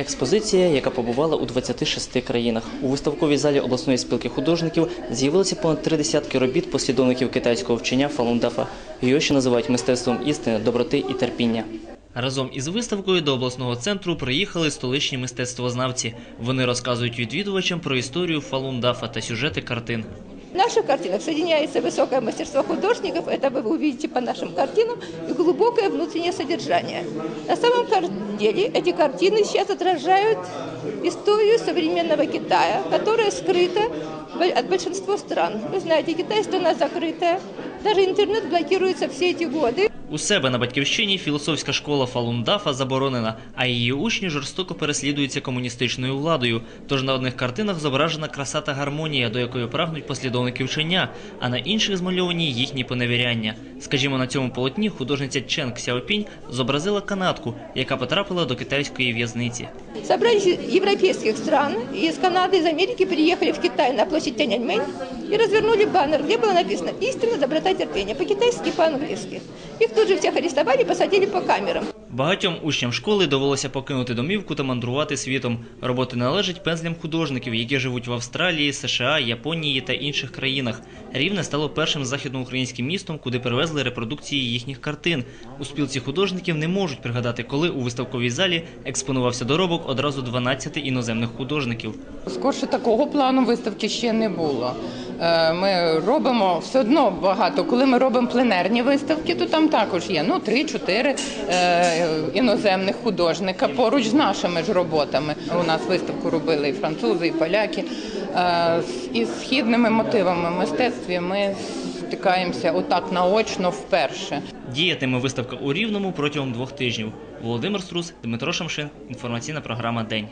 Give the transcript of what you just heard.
Експозиція, яка побувала у 26 країнах. У виставковій залі обласної спілки художників з'явилося понад три десятки робіт послідовників китайського вчення Фалундафа. Його ще називають мистецтвом істини, доброти і терпіння. Разом із виставкою до обласного центру приїхали столичні мистецтвознавці. Вони розказують відвідувачам про історію Фалундафа та сюжети картин. В наших картинах соединяется высокое мастерство художников, это вы увидите по нашим картинам, и глубокое внутреннее содержание. На самом деле эти картины сейчас отражают историю современного Китая, которая скрыта от большинства стран. Вы знаете, Китай страна закрытая, даже интернет блокируется все эти годы. У себе на батьківщині філософська школа Фалундафа заборонена, а її учні жорстоко переслідуються комуністичною владою. Тож на одних картинах зображена краса та гармонія, до якої прагнуть послідовники вчення, а на інших змальовані їхні поневіряння. Скажімо, на цьому полотні художниця Чен Ксяопінь зобразила канатку, яка потрапила до китайської в'язниці. Собрались из европейских стран, из Канады, из Америки приехали в Китай на площадь Тяньаньмэнь и развернули баннер, где было написано «Истина, доброта, терпение» по-китайски и по-английски. Их тут же всех арестовали и посадили по камерам. Багатьом учням школи довелося покинути домівку та мандрувати світом. Роботи належать пензлям художників, які живуть в Австралії, США, Японії та інших країнах. Рівне стало першим західноукраїнським містом, куди перевезли репродукції їхніх картин. У спілці художників не можуть пригадати, коли у виставковій залі експонувався доробок одразу 12 іноземних художників. Скорше такого плану виставки ще не було. Е, Ми робимо все одно багато. Коли ми робимо пленерні виставки, то там також є ну 3-4 е, іноземних художника поруч з нашими ж роботами. У нас виставку робили і французи, і поляки. Е, Із східними мотивами мистецтві ми стикаємося отак наочно вперше. Діятиме виставка у Рівному протягом двох тижнів. Володимир Струс, Дмитро Шамшин. Інформаційна програма День.